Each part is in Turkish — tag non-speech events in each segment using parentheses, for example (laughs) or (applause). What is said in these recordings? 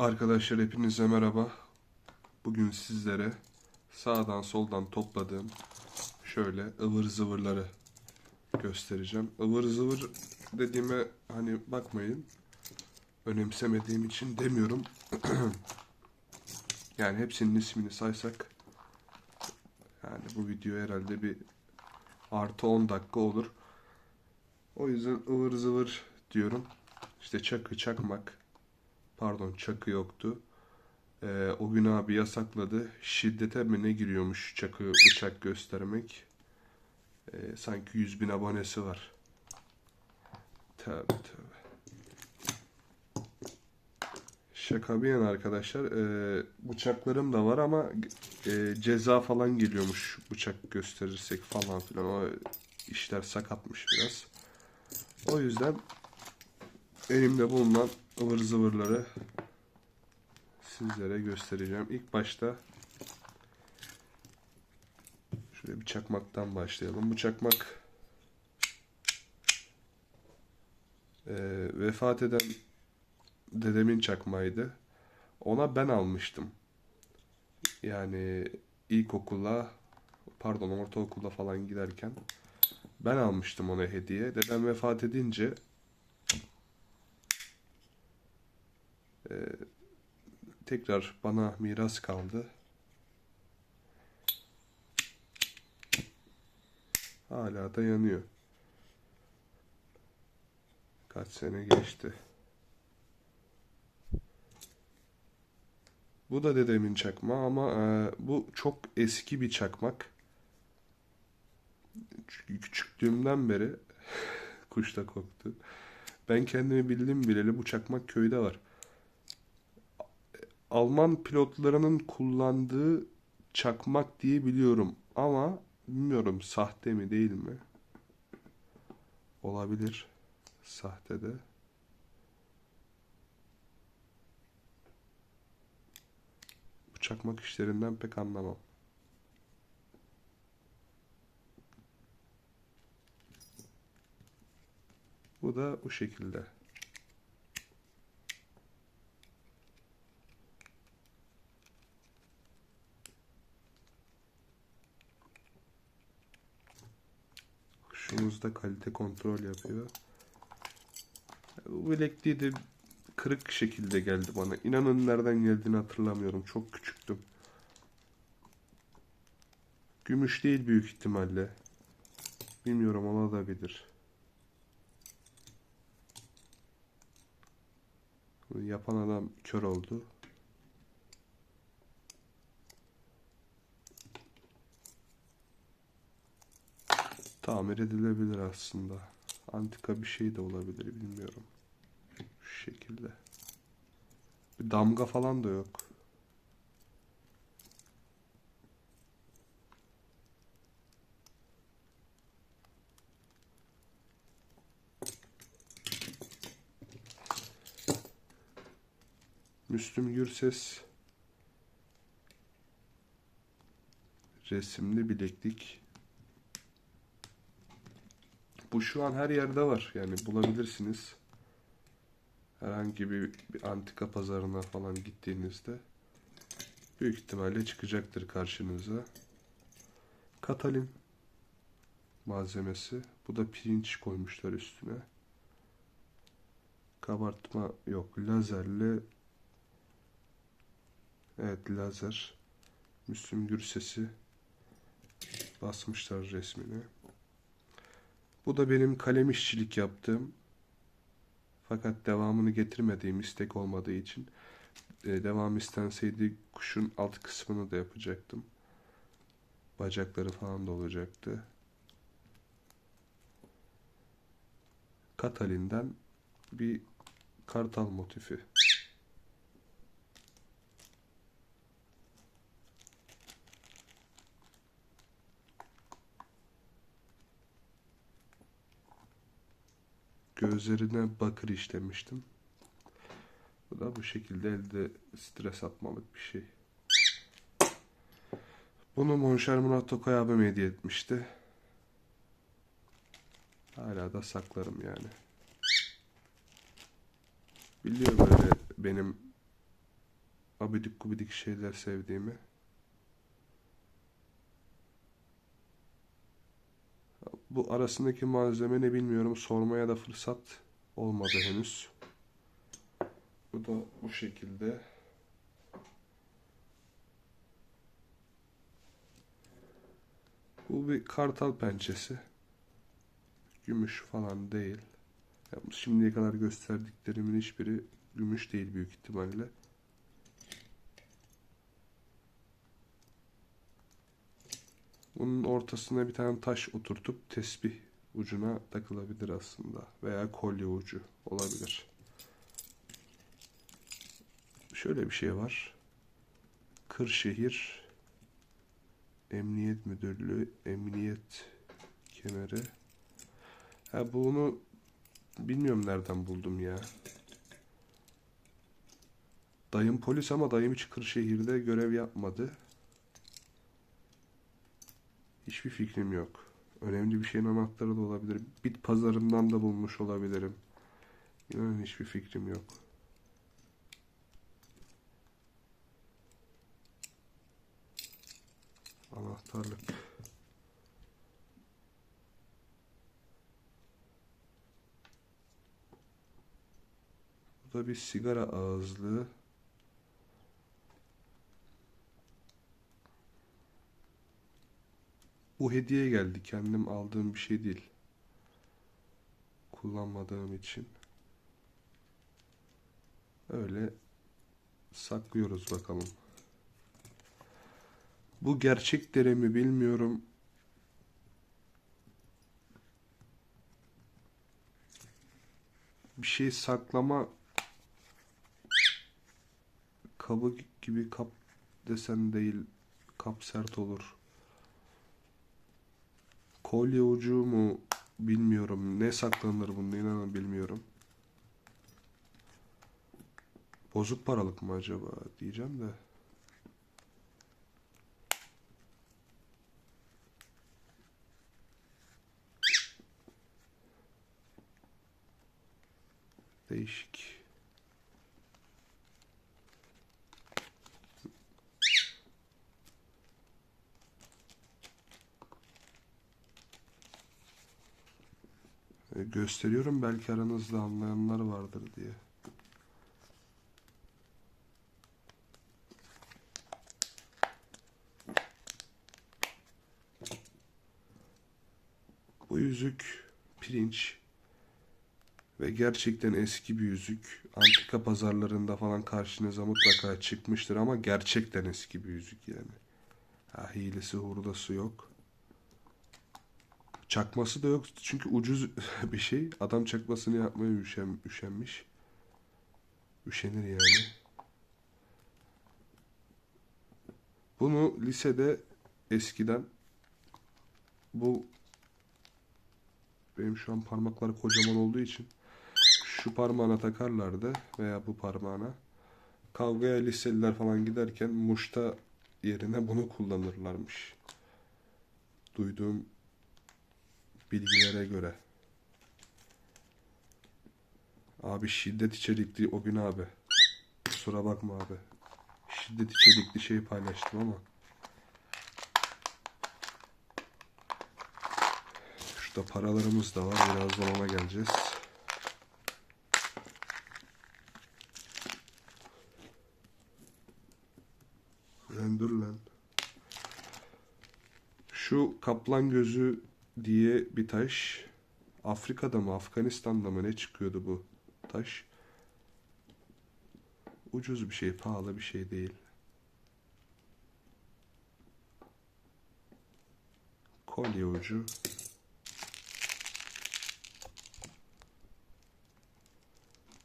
Arkadaşlar hepinize merhaba. Bugün sizlere sağdan soldan topladığım şöyle ıvır zıvırları göstereceğim. Ivır zıvır dediğime hani bakmayın. Önemsemediğim için demiyorum. (clears throat) yani hepsinin ismini saysak yani bu video herhalde bir artı 10 dakika olur. O yüzden ıvır zıvır diyorum. İşte çakı, çakmak, pardon çakı yoktu. Ee, o gün abi yasakladı. Şiddete mi ne giriyormuş çakı bıçak göstermek. Ee, sanki 100 bin abonesi var. Tövbe tövbe. Şaka bir yana arkadaşlar. ee, bıçaklarım da var ama ee, ceza falan geliyormuş bıçak gösterirsek falan filan. O işler sakatmış biraz. O yüzden elimde bulunan ıvır zıvırları sizlere göstereceğim. İlk başta şöyle bir çakmaktan başlayalım. Bu çakmak eee, vefat eden dedemin çakmaydı. Ona ben almıştım. Yani ilkokula pardon ortaokula falan giderken ben almıştım ona hediye. Dedem vefat edince eee, tekrar bana miras kaldı. Hala da yanıyor. Kaç sene geçti. Bu da dedemin çakma ama e, bu çok eski bir çakmak. Küçüklüğümden beri (laughs) kuş da koktu. Ben kendimi bildim bileli bu çakmak köyde var. Alman pilotlarının kullandığı çakmak diye biliyorum ama bilmiyorum sahte mi değil mi? Olabilir. Sahte de. Bu çakmak işlerinden pek anlamam. Bu da bu şekilde. Kuşumuz da kalite kontrol yapıyor. Bu bilekliği de kırık şekilde geldi bana. İnanın nereden geldiğini hatırlamıyorum. Çok küçüktüm. Gümüş değil büyük ihtimalle. Bilmiyorum olabilir. Yapan adam kör oldu. Tamir edilebilir aslında. Antika bir şey de olabilir bilmiyorum. Şu şekilde. Bir damga falan da yok. Müslüm Gürses resimli bileklik. Bu şu an her yerde var. Yani bulabilirsiniz. Herhangi bir, bir antika pazarına falan gittiğinizde büyük ihtimalle çıkacaktır karşınıza. Katalin malzemesi. Bu da pirinç koymuşlar üstüne. Kabartma yok. Lazerle Evet lazer. Müslüm Gürses'i basmışlar resmini. Bu da benim kalem işçilik yaptığım fakat devamını getirmediğim istek olmadığı için e, devam istenseydi kuşun alt kısmını da yapacaktım. Bacakları falan da olacaktı. Katalin'den bir kartal motifi. Gözlerine bakır işlemiştim. Bu da bu şekilde elde stres atmalık bir şey. Bunu Monşer Murat Tokay abim hediye etmişti. Hala da saklarım yani. Biliyor böyle benim abidik gubidik şeyler sevdiğimi. Bu arasındaki malzeme ne bilmiyorum. Sormaya da fırsat olmadı henüz. Bu da bu şekilde. Bu bir kartal pençesi. Gümüş falan değil. Şimdiye kadar gösterdiklerimin hiçbiri gümüş değil büyük ihtimalle. Bunun ortasına bir tane taş oturtup tesbih ucuna takılabilir aslında. Veya kolye ucu olabilir. Şöyle bir şey var. Kırşehir Emniyet Müdürlüğü Emniyet Kemeri. Ha bunu bilmiyorum nereden buldum ya. Dayım polis ama dayım hiç Kırşehir'de görev yapmadı. Hiçbir fikrim yok. Önemli bir şeyin anahtarı da olabilir. Bit pazarından da bulmuş olabilirim. İnanın hiçbir fikrim yok. Anahtarlık. Bu da bir sigara ağızlığı. Bu hediye geldi. Kendim aldığım bir şey değil. Kullanmadığım için. Öyle saklıyoruz bakalım. Bu gerçek dere mi bilmiyorum. Bir şey saklama kabı gibi kap desen değil. Kap sert olur. Kolye ucu mu bilmiyorum. Ne saklanır bunda inanın bilmiyorum. Bozuk paralık mı acaba diyeceğim de. Değişik. Gösteriyorum belki aranızda anlayanlar vardır diye. Bu yüzük pirinç ve gerçekten eski bir yüzük. Antika pazarlarında falan karşınıza mutlaka çıkmıştır ama gerçekten eski bir yüzük yani. Ha, hilesi hurdası yok. Çakması da yok çünkü ucuz (laughs) bir şey. Adam çakmasını yapmaya üşen, üşenmiş. Üşenir yani. Bunu lisede eskiden bu benim şu an parmaklar kocaman olduğu için şu parmağına takarlardı veya bu parmağına. Kavgaya liseliler falan giderken muşta yerine bunu kullanırlarmış. Duyduğum bilgilere göre. Abi şiddet içerikli o gün abi. Kusura bakma abi. Şiddet içerikli şeyi paylaştım ama. Şurada paralarımız da var. Birazdan ona geleceğiz. Lan dur lan. Şu kaplan gözü diye bir taş. Afrika'da mı Afganistan'da mı ne çıkıyordu bu taş? Ucuz bir şey, pahalı bir şey değil. Kolye ucu.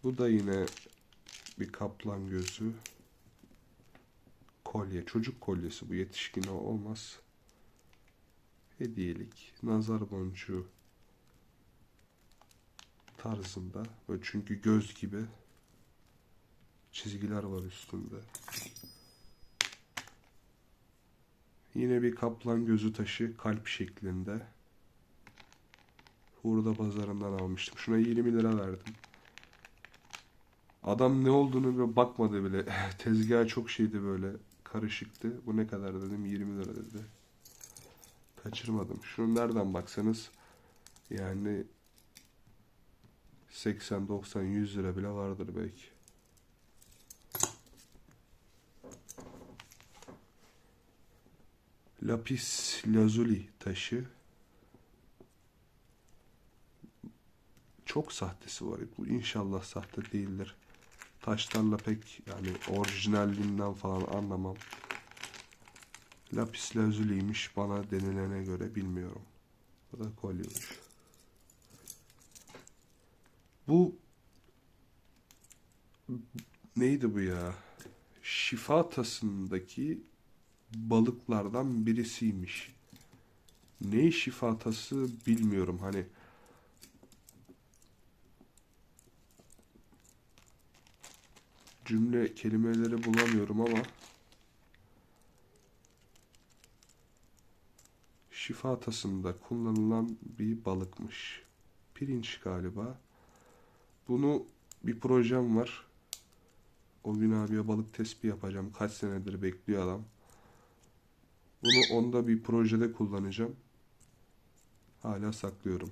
Bu da yine bir kaplan gözü. Kolye, çocuk kolyesi bu yetişkin olmaz. Hediyelik, nazar boncuğu tarzında. Böyle çünkü göz gibi çizgiler var üstünde. Yine bir kaplan gözü taşı kalp şeklinde. Hurda pazarından almıştım. Şuna 20 lira verdim. Adam ne olduğunu bir bakmadı bile. (laughs) Tezgah çok şeydi böyle. Karışıktı. Bu ne kadar dedim? 20 lira dedi. Kaçırmadım. Şunu nereden baksanız yani 80, 90, 100 lira bile vardır belki. Lapis lazuli taşı. Çok sahtesi var. Bu inşallah sahte değildir. Taşlarla pek yani orijinalliğinden falan anlamam. Lapis lazuliymiş bana denilene göre bilmiyorum. Bu da kolyeymiş. Bu neydi bu ya? Şifa tasındaki balıklardan birisiymiş. Ne şifa tası bilmiyorum. Hani cümle kelimeleri bulamıyorum ama şifa tasında kullanılan bir balıkmış. Pirinç galiba. Bunu bir projem var. O gün abiye balık tespih yapacağım. Kaç senedir bekliyor adam. Bunu onda bir projede kullanacağım. Hala saklıyorum.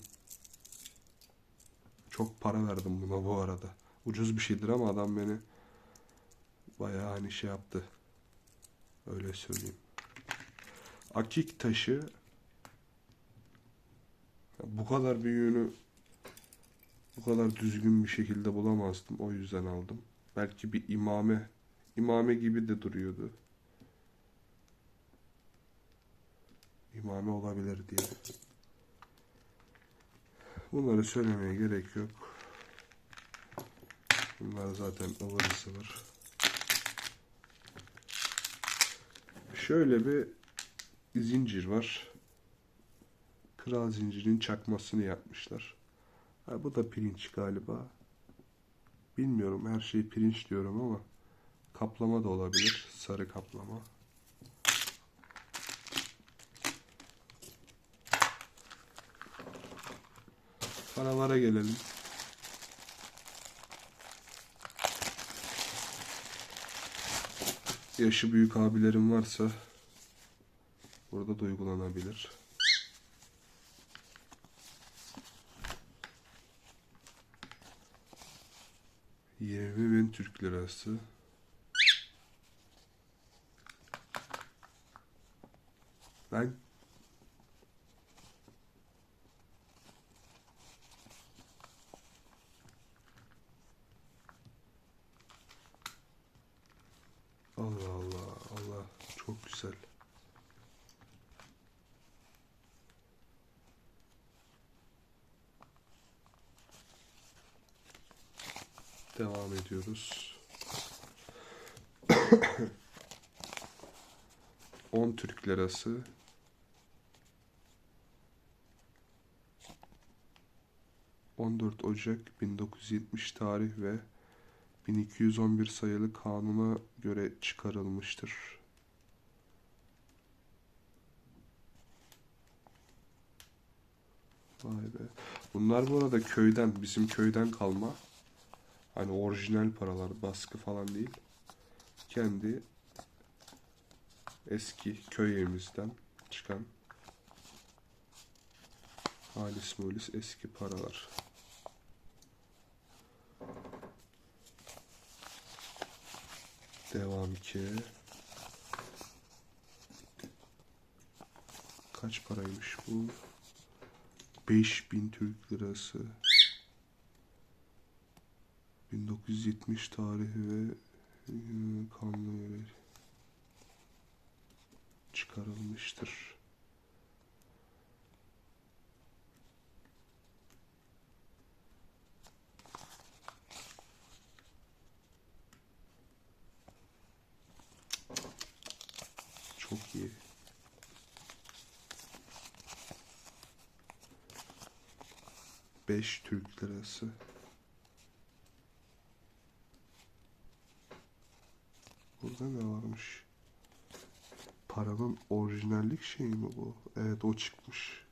Çok para verdim buna bu arada. Ucuz bir şeydir ama adam beni bayağı hani şey yaptı. Öyle söyleyeyim. Akik taşı bu kadar büyüğünü bu kadar düzgün bir şekilde bulamazdım. O yüzden aldım. Belki bir imame imame gibi de duruyordu. İmame olabilir diye. Bunları söylemeye gerek yok. Bunlar zaten ıvır zıvır. Şöyle bir zincir var. Kral zincirinin çakmasını yapmışlar. Ha, bu da pirinç galiba. Bilmiyorum her şeyi pirinç diyorum ama kaplama da olabilir. Sarı kaplama. Paralara gelelim. Yaşı büyük abilerim varsa burada duygulanabilir. 20 bin Türk lirası. Lan Ediyoruz. 10 Türk lirası. ...14 Ocak 1970 tarih ve 1211 sayılı kanuna göre çıkarılmıştır. Vay be. Bunlar bu arada köyden, bizim köyden kalma. Hani orijinal paralar, baskı falan değil. Kendi eski köy evimizden çıkan halis mulis eski paralar. Devam ki. Kaç paraymış bu? 5000 Türk lirası. 1970 tarihi ve e, kanuna göre çıkarılmıştır. Çok iyi. Beş Türk lirası. Başka ne varmış? Paranın orijinallik şeyi mi bu? Evet o çıkmış.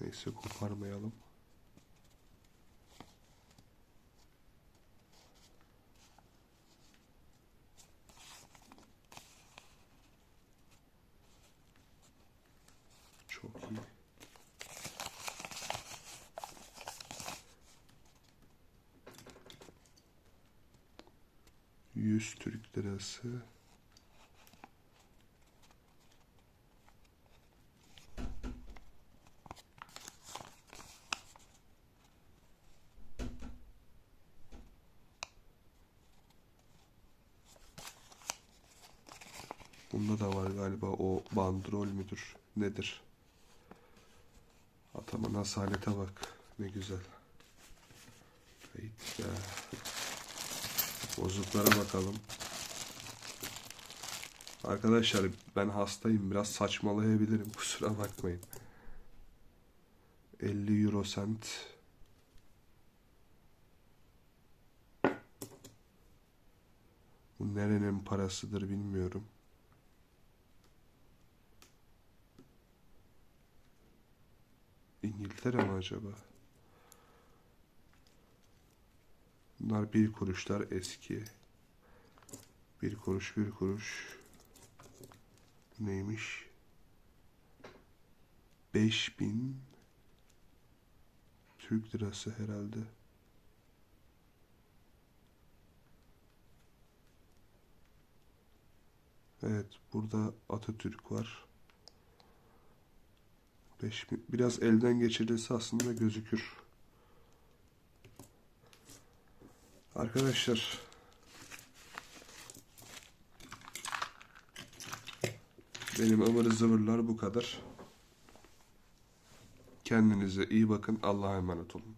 Neyse koparmayalım. Çok iyi. Yüz Türk lirası. Bunda da var galiba o bandrol müdür? Nedir? Ataman asalete bak. Ne güzel. Hayt ya. Bozuklara bakalım. Arkadaşlar ben hastayım. Biraz saçmalayabilirim. (laughs) Kusura bakmayın. 50 euro sent. Bu nerenin parasıdır bilmiyorum. İngiltere mi acaba? Bunlar bir kuruşlar eski. Bir kuruş bir kuruş. Neymiş? 5000 Türk lirası herhalde. Evet, burada Atatürk var. 5000 biraz elden geçirilse aslında gözükür. Arkadaşlar benim ıvır zıvırlar bu kadar. Kendinize iyi bakın. Allah'a emanet olun.